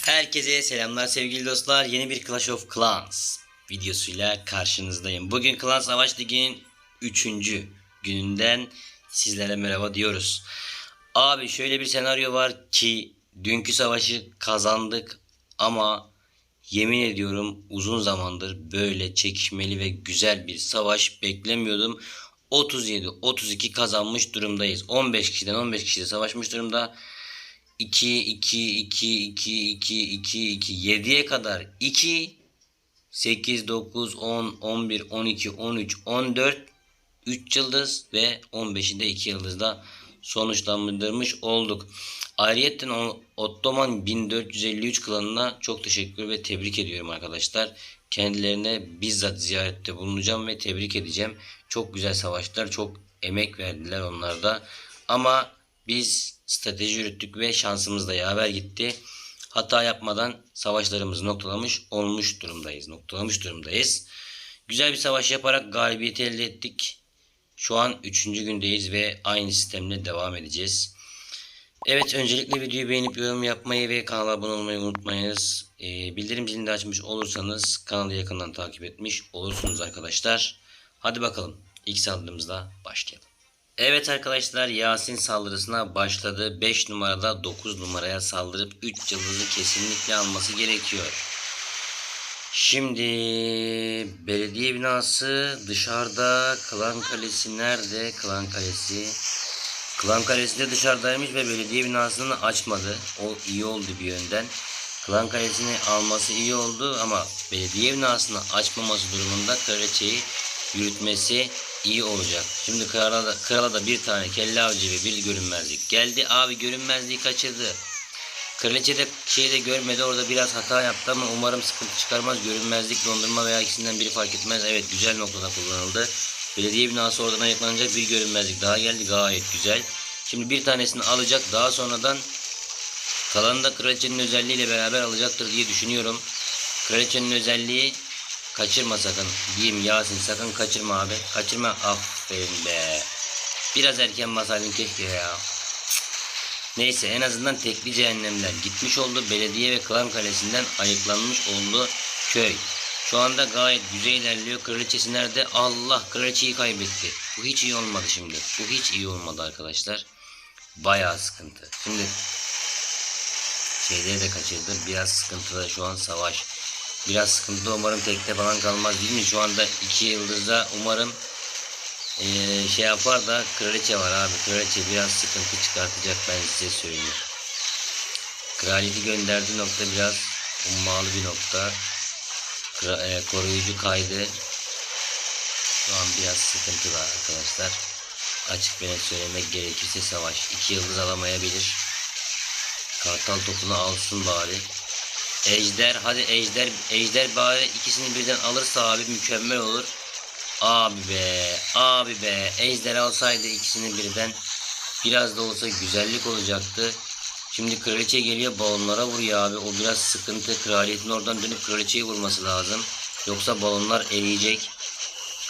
Herkese selamlar sevgili dostlar. Yeni bir Clash of Clans videosuyla karşınızdayım. Bugün Klan Savaş Ligi'nin 3. gününden sizlere merhaba diyoruz. Abi şöyle bir senaryo var ki dünkü savaşı kazandık ama yemin ediyorum uzun zamandır böyle çekişmeli ve güzel bir savaş beklemiyordum. 37-32 kazanmış durumdayız. 15 kişiden 15 kişide savaşmış durumda. 2 2 2 2 2 2 2 7'ye kadar 2 8 9 10 11 12 13 14 3 yıldız ve 15'inde 2 yıldızda sonuçlandırmış olduk. O- Ottoman 1453 klanına çok teşekkür ve tebrik ediyorum arkadaşlar. Kendilerine bizzat ziyarette bulunacağım ve tebrik edeceğim. Çok güzel savaşlar, çok emek verdiler onlar da. Ama biz strateji yürüttük ve şansımız da yaver gitti. Hata yapmadan savaşlarımızı noktalamış olmuş durumdayız. Noktalamış durumdayız. Güzel bir savaş yaparak galibiyeti elde ettik. Şu an 3. gündeyiz ve aynı sistemle devam edeceğiz. Evet öncelikle videoyu beğenip yorum yapmayı ve kanala abone olmayı unutmayınız. Ee, bildirim zilini de açmış olursanız kanalı yakından takip etmiş olursunuz arkadaşlar. Hadi bakalım ilk saldırımızla başlayalım. Evet arkadaşlar Yasin saldırısına başladı. 5 numarada 9 numaraya saldırıp 3 yıldızı kesinlikle alması gerekiyor. Şimdi belediye binası dışarıda. Klan Kalesi nerede? Klan Kalesi. Klan Kalesi de dışarıdaymış ve belediye binasını açmadı. O iyi oldu bir yönden. Klan Kalesi'ni alması iyi oldu ama belediye binasını açmaması durumunda kraliçeyi yürütmesi iyi olacak. Şimdi krala da, krala da bir tane kelle avcı ve bir görünmezlik geldi. Abi görünmezliği kaçırdı. Kraliçe de şeyde görmedi orada biraz hata yaptı ama umarım sıkıntı çıkarmaz. Görünmezlik, dondurma veya ikisinden biri fark etmez. Evet güzel noktada kullanıldı. Belediye binası oradan ayıklanacak bir görünmezlik daha geldi gayet güzel. Şimdi bir tanesini alacak daha sonradan kalanı da kraliçenin özelliğiyle beraber alacaktır diye düşünüyorum. Kraliçenin özelliği kaçırma sakın. Diyeyim Yasin sakın kaçırma abi. Kaçırma aferin be. Biraz erken basaydın keşke ya. Neyse en azından tekli cehennemler gitmiş oldu. Belediye ve klan kalesinden ayıklanmış oldu köy. Şu anda gayet güzel ilerliyor. Kraliçesi nerede? Allah kraliçeyi kaybetti. Bu hiç iyi olmadı şimdi. Bu hiç iyi olmadı arkadaşlar. Bayağı sıkıntı. Şimdi şeyleri de kaçırdı. Biraz sıkıntıda şu an savaş. Biraz sıkıntıda umarım tekte falan kalmaz değil mi? Şu anda iki yıldızda umarım ee, şey yapar da kraliçe var abi. Kraliçe biraz sıkıntı çıkartacak ben size söyleyeyim. Kraliyeti gönderdiği nokta biraz ummalı bir nokta. Kra- e, koruyucu kaydı. Şu an biraz sıkıntı var arkadaşlar. Açık ve söylemek gerekirse savaş. iki yıldız alamayabilir. Kartal topunu alsın bari. Ejder hadi Ejder Ejder bari ikisini birden alırsa abi mükemmel olur. Abi be abi be Ejder alsaydı ikisini birden biraz da olsa güzellik olacaktı. Şimdi kraliçe geliyor balonlara vuruyor abi o biraz sıkıntı. Kraliyetin oradan dönüp kraliçeyi vurması lazım. Yoksa balonlar eriyecek.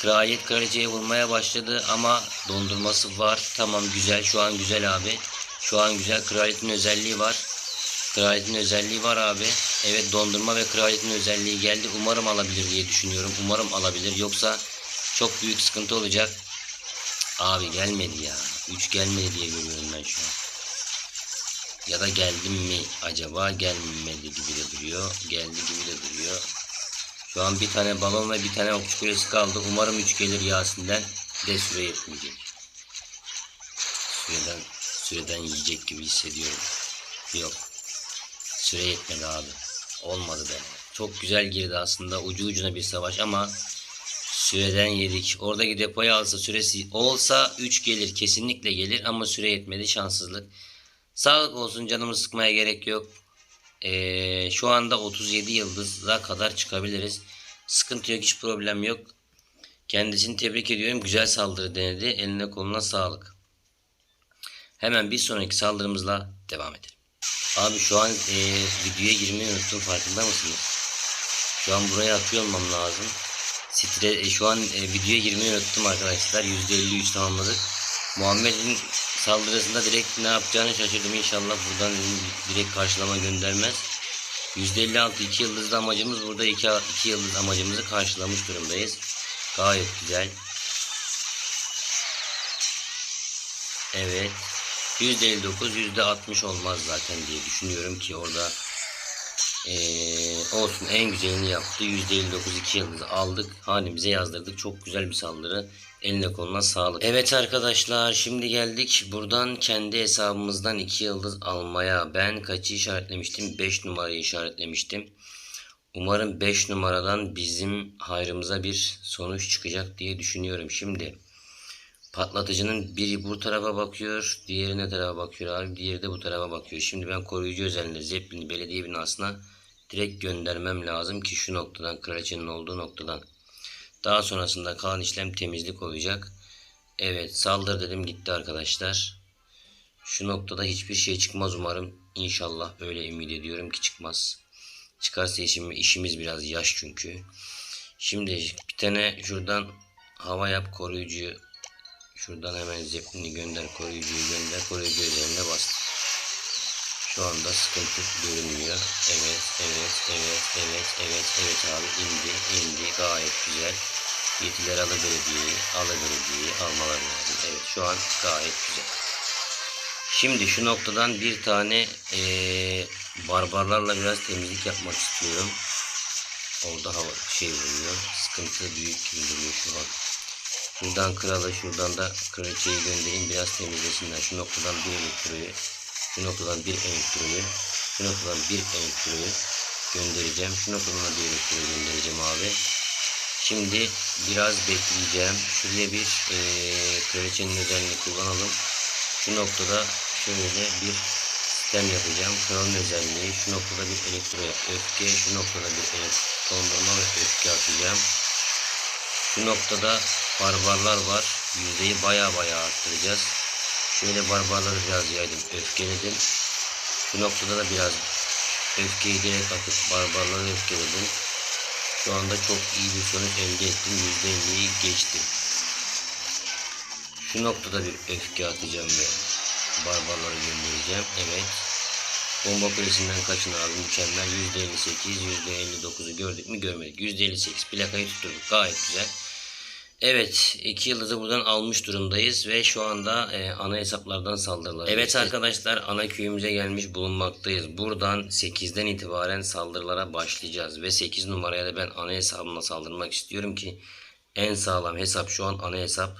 Kraliyet kraliçeye vurmaya başladı ama dondurması var. Tamam güzel şu an güzel abi. Şu an güzel kraliyetin özelliği var. Kraliyetin özelliği var abi. Evet dondurma ve kraliyetin özelliği geldi. Umarım alabilir diye düşünüyorum. Umarım alabilir. Yoksa çok büyük sıkıntı olacak. Abi gelmedi ya. 3 gelmedi diye görüyorum ben şu an. Ya da geldim mi acaba gelmedi gibi de duruyor. Geldi gibi de duruyor. Şu an bir tane balon ve bir tane okçu kulesi kaldı. Umarım 3 gelir Yasin'den. De süre yetmeyecek. Süreden, süreden yiyecek gibi hissediyorum. Yok. Süre yetmedi abi. Olmadı be. Çok güzel girdi aslında. Ucu ucuna bir savaş ama süreden yedik. Oradaki depoyu alsa süresi olsa 3 gelir. Kesinlikle gelir ama süre yetmedi. Şanssızlık. Sağlık olsun canımı sıkmaya gerek yok. Ee, şu anda 37 yıldıza kadar çıkabiliriz. Sıkıntı yok hiç problem yok. Kendisini tebrik ediyorum. Güzel saldırı denedi. Eline koluna sağlık. Hemen bir sonraki saldırımızla devam edelim. Abi şu an e, videoya girmeyi unuttum farkında mısınız? Şu an buraya atıyor olmam lazım. Stre, e, şu an e, videoya girmeyi unuttum arkadaşlar. %53 tamamladık. Muhammed'in saldırısında direkt ne yapacağını şaşırdım. İnşallah buradan direkt karşılama göndermez. %56 2 yıldızlı amacımız burada 2, 2 yıldız amacımızı karşılamış durumdayız. Gayet güzel. Evet. %59 %60 olmaz zaten diye düşünüyorum ki orada eee, olsun en güzelini yaptı. %59 2 yıldız aldık. Hanemize yazdırdık. Çok güzel bir saldırı. Eline koluna sağlık. Evet arkadaşlar şimdi geldik. Buradan kendi hesabımızdan 2 yıldız almaya. Ben kaçı işaretlemiştim? 5 numarayı işaretlemiştim. Umarım 5 numaradan bizim hayrımıza bir sonuç çıkacak diye düşünüyorum. Şimdi patlatıcının biri bu tarafa bakıyor, diğeri ne tarafa bakıyor abi, diğeri de bu tarafa bakıyor. Şimdi ben koruyucu özelliğinde Zeppelin'i belediye binasına direkt göndermem lazım ki şu noktadan, kraliçenin olduğu noktadan. Daha sonrasında kalan işlem temizlik olacak. Evet saldır dedim gitti arkadaşlar. Şu noktada hiçbir şey çıkmaz umarım. İnşallah öyle ümit ediyorum ki çıkmaz. Çıkarsa işim, işimiz biraz yaş çünkü. Şimdi bir tane şuradan hava yap koruyucuyu. Şuradan hemen zeplini gönder koruyucuyu gönder. Koruyucu üzerine bastım. Şu anda sıkıntı görünmüyor. Evet, evet, evet, evet, evet, evet abi indi, indi. Gayet güzel. Yetiler alı belediyeyi almaları lazım. Evet, şu an gayet güzel. Şimdi şu noktadan bir tane eee, barbarlarla biraz temizlik yapmak istiyorum. Orada hava şey vuruyor. Sıkıntı büyük gibi duruyor şu an. Şuradan kralı, şuradan da kraliçeyi göndereyim biraz temizlesinler. Şu noktadan bir elektroyu, şu noktadan bir elektroyu, şu noktadan bir elektroyu göndereceğim. Şu noktadan da bir elektroyu göndereceğim abi. Şimdi biraz bekleyeceğim. Şuraya bir eee kraliçenin özelliğini kullanalım. Şu noktada şöyle bir sistem yapacağım. Kralın özelliği. Şu noktada bir elektro öfke. Şu noktada bir elektro dondurma ve öfke atacağım. Şu noktada barbarlar var. Yüzdeyi baya baya arttıracağız. Şöyle barbarları biraz yaydım. Öfkeledim. Şu noktada da biraz öfkeyi direkt atıp barbarları öfkeledim. Şu anda çok iyi bir sonuç elde ettim. %50'yi geçtim. Şu noktada bir öfke atacağım ve barbarları göndereceğim. Evet. Bomba kulesinden kaçın abi mükemmel. %58, %59'u gördük mü görmedik. %58 plakayı tutturduk. Gayet güzel. Evet, iki yıldızı buradan almış durumdayız ve şu anda e, ana hesaplardan saldırılar. Evet arkadaşlar, ana köyümüze gelmiş bulunmaktayız. Buradan 8'den itibaren saldırılara başlayacağız ve 8 numaraya da ben ana hesabımla saldırmak istiyorum ki en sağlam hesap şu an ana hesap.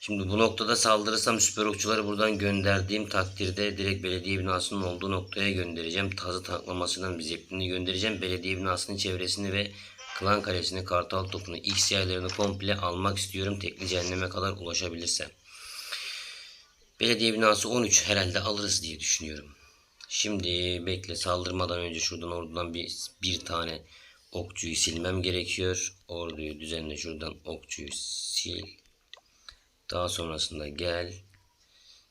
Şimdi bu noktada saldırırsam süper okçuları buradan gönderdiğim takdirde direkt belediye binasının olduğu noktaya göndereceğim. Tazı taklamasından bir zeplini göndereceğim. Belediye binasının çevresini ve klan kalesini, kartal topunu, x yaylarını komple almak istiyorum. Tekli cehenneme kadar ulaşabilirsem. Belediye binası 13 herhalde alırız diye düşünüyorum. Şimdi bekle saldırmadan önce şuradan oradan bir, bir tane okçuyu silmem gerekiyor. Orduyu düzenle şuradan okçuyu sil. Daha sonrasında gel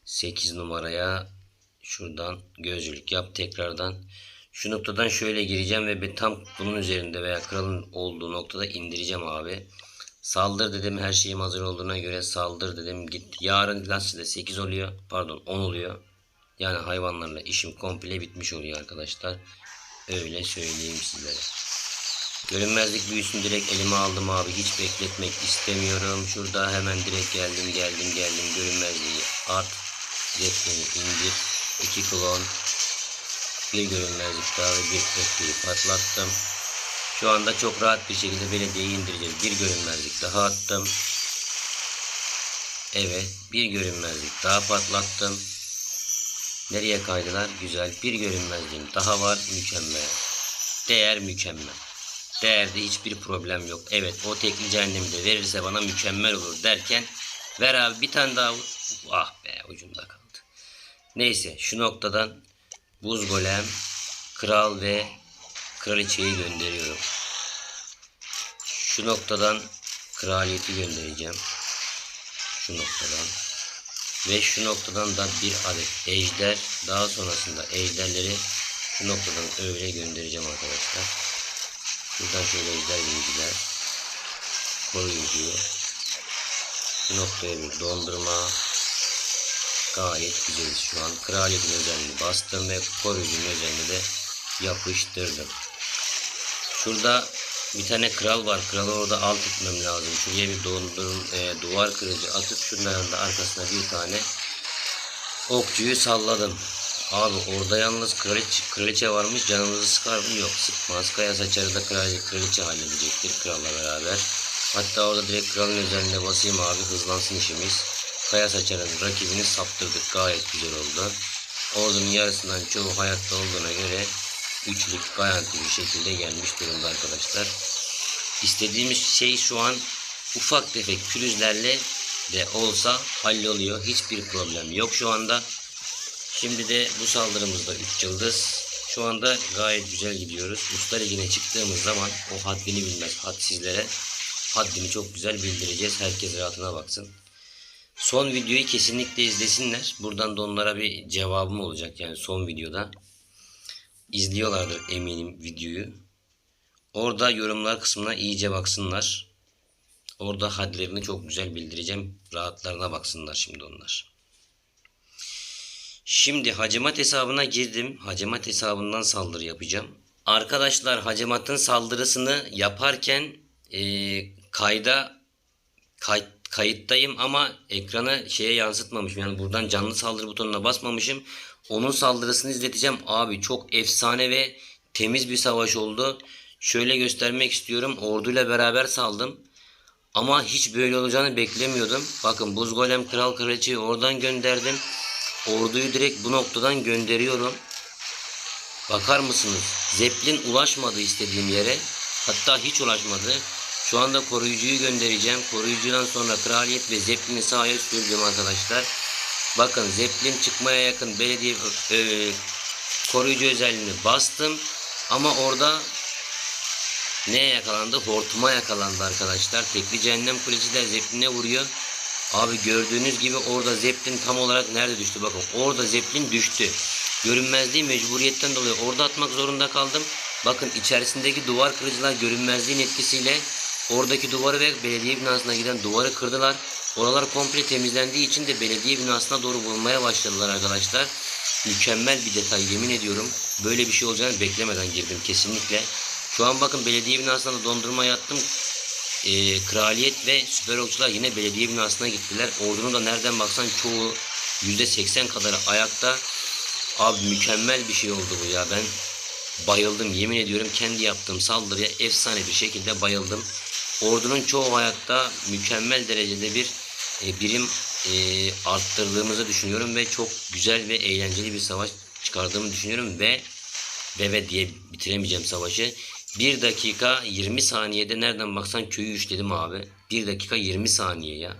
8 numaraya şuradan gözcülük yap tekrardan. Şu noktadan şöyle gireceğim ve bir tam bunun üzerinde veya kralın olduğu noktada indireceğim abi. Saldır dedim her şeyim hazır olduğuna göre saldır dedim git. Yarın lastiğde 8 oluyor pardon 10 oluyor. Yani hayvanlarla işim komple bitmiş oluyor arkadaşlar. Öyle söyleyeyim sizlere. Görünmezlik büyüsünü direkt elime aldım abi. Hiç bekletmek istemiyorum. Şurada hemen direkt geldim geldim geldim. Görünmezliği at. Zeplini indir. iki klon. Bir görünmezlik bir öfkeyi patlattım. Şu anda çok rahat bir şekilde belediyeyi indireceğiz. Bir görünmezlik daha attım. Evet bir görünmezlik daha patlattım. Nereye kaydılar? Güzel. Bir görünmezliğim daha var. Mükemmel. Değer mükemmel. Değerde hiçbir problem yok. Evet o tekli cehennemi de verirse bana mükemmel olur derken ver abi bir tane daha. Ah be ucunda kaldı. Neyse şu noktadan buz golem, kral ve kraliçeyi gönderiyorum. Şu noktadan kraliyeti göndereceğim. Şu noktadan. Ve şu noktadan da bir adet ejder. Daha sonrasında ejderleri şu noktadan öyle göndereceğim arkadaşlar. Buradan şöyle ejder bilgiler. Koruyucu. Bu noktaya bir dondurma. Gayet güzeliz şu an. Kraliyetin özelliğini bastım ve koruyucunun özelliğini de yapıştırdım. Şurada bir tane kral var. Kralı orada alt etmem lazım. Şuraya bir dondurum, e, duvar kırıcı atıp şunların da arkasına bir tane okçuyu salladım. Abi orada yalnız kraliçe, kraliçe varmış canımızı sıkar mı? Yok sıkmaz. Kaya saçarı da kraliçe, kraliçe halledecektir kralla beraber. Hatta orada direkt kralın üzerinde basayım abi hızlansın işimiz. Kaya saçarın rakibini saptırdık gayet güzel oldu. Ordunun yarısından çoğu hayatta olduğuna göre üçlük garanti bir şekilde gelmiş durumda arkadaşlar. İstediğimiz şey şu an ufak tefek pürüzlerle de olsa halloluyor. Hiçbir problem yok şu anda. Şimdi de bu saldırımızda 3 yıldız. Şu anda gayet güzel gidiyoruz. Usta ligine çıktığımız zaman o haddini bilmez had sizlere. Haddini çok güzel bildireceğiz. Herkes rahatına baksın. Son videoyu kesinlikle izlesinler. Buradan da onlara bir cevabım olacak yani son videoda. İzliyorlardır eminim videoyu. Orada yorumlar kısmına iyice baksınlar. Orada hadlerini çok güzel bildireceğim. Rahatlarına baksınlar şimdi onlar. Şimdi hacamat hesabına girdim. Hacamat hesabından saldırı yapacağım. Arkadaşlar hacamatın saldırısını yaparken eee, kayda kay- kayıttayım ama ekranı şeye yansıtmamışım. Yani buradan canlı saldırı butonuna basmamışım. Onun saldırısını izleteceğim. Abi çok efsane ve temiz bir savaş oldu. Şöyle göstermek istiyorum. Orduyla beraber saldım. Ama hiç böyle olacağını beklemiyordum. Bakın buz golem kral kraliçeyi oradan gönderdim. Orduyu direkt bu noktadan gönderiyorum. Bakar mısınız? Zeppelin ulaşmadı istediğim yere. Hatta hiç ulaşmadı. Şu anda koruyucuyu göndereceğim. Koruyucudan sonra kraliyet ve Zeppelin'i sahaya sürdüm arkadaşlar. Bakın Zeppelin çıkmaya yakın belediye e, koruyucu özelliğini bastım. Ama orada neye yakalandı? Hortuma yakalandı arkadaşlar. Tekli cehennem kulesi de Zeppelin'e vuruyor. Abi gördüğünüz gibi orada Zeppelin tam olarak nerede düştü? Bakın orada Zeppelin düştü. Görünmezliği mecburiyetten dolayı orada atmak zorunda kaldım. Bakın içerisindeki duvar kırıcılar görünmezliğin etkisiyle oradaki duvarı ve belediye binasına giden duvarı kırdılar. Oralar komple temizlendiği için de belediye binasına doğru vurmaya başladılar arkadaşlar. Mükemmel bir detay yemin ediyorum. Böyle bir şey olacağını beklemeden girdim kesinlikle. Şu an bakın belediye binasına da dondurma yattım. Ee, kraliyet ve süper okçular yine belediye binasına gittiler. Ordunun da nereden baksan çoğu %80 kadarı ayakta. Abi mükemmel bir şey oldu bu ya. Ben bayıldım yemin ediyorum kendi yaptığım saldırıya efsane bir şekilde bayıldım. Ordunun çoğu hayatta mükemmel derecede bir e, birim e, arttırdığımızı düşünüyorum ve çok güzel ve eğlenceli bir savaş çıkardığımı düşünüyorum ve ve ve diye bitiremeyeceğim savaşı. 1 dakika 20 saniyede nereden baksan köyü üçledim abi. 1 dakika 20 saniye ya.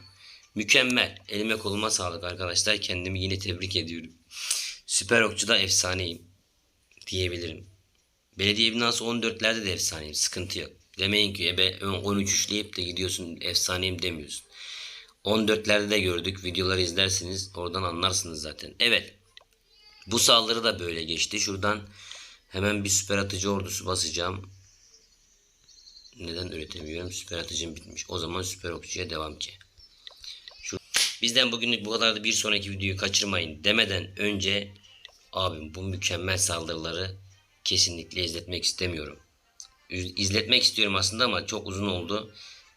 Mükemmel. Elime koluma sağlık arkadaşlar. Kendimi yine tebrik ediyorum. Süper okçuda efsaneyim diyebilirim. Belediye binası 14'lerde de efsaneyim. Sıkıntı yok. Demeyin ki ebe 13 üçleyip de gidiyorsun efsaneyim demiyorsun. 14'lerde de gördük. Videoları izlersiniz. Oradan anlarsınız zaten. Evet. Bu saldırı da böyle geçti. Şuradan hemen bir süper atıcı ordusu basacağım. Neden üretemiyorum? Süper atıcım bitmiş. O zaman süper okçuya devam ki. Şu, bizden bugünlük bu kadardı. Bir sonraki videoyu kaçırmayın demeden önce abim bu mükemmel saldırıları kesinlikle izletmek istemiyorum. İzletmek istiyorum aslında ama çok uzun oldu.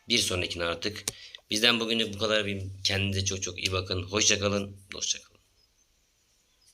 Bir sonrakine artık. Bizden bugünlük bu kadar. Kendinize çok çok iyi bakın. Hoşçakalın. Hoşçakalın.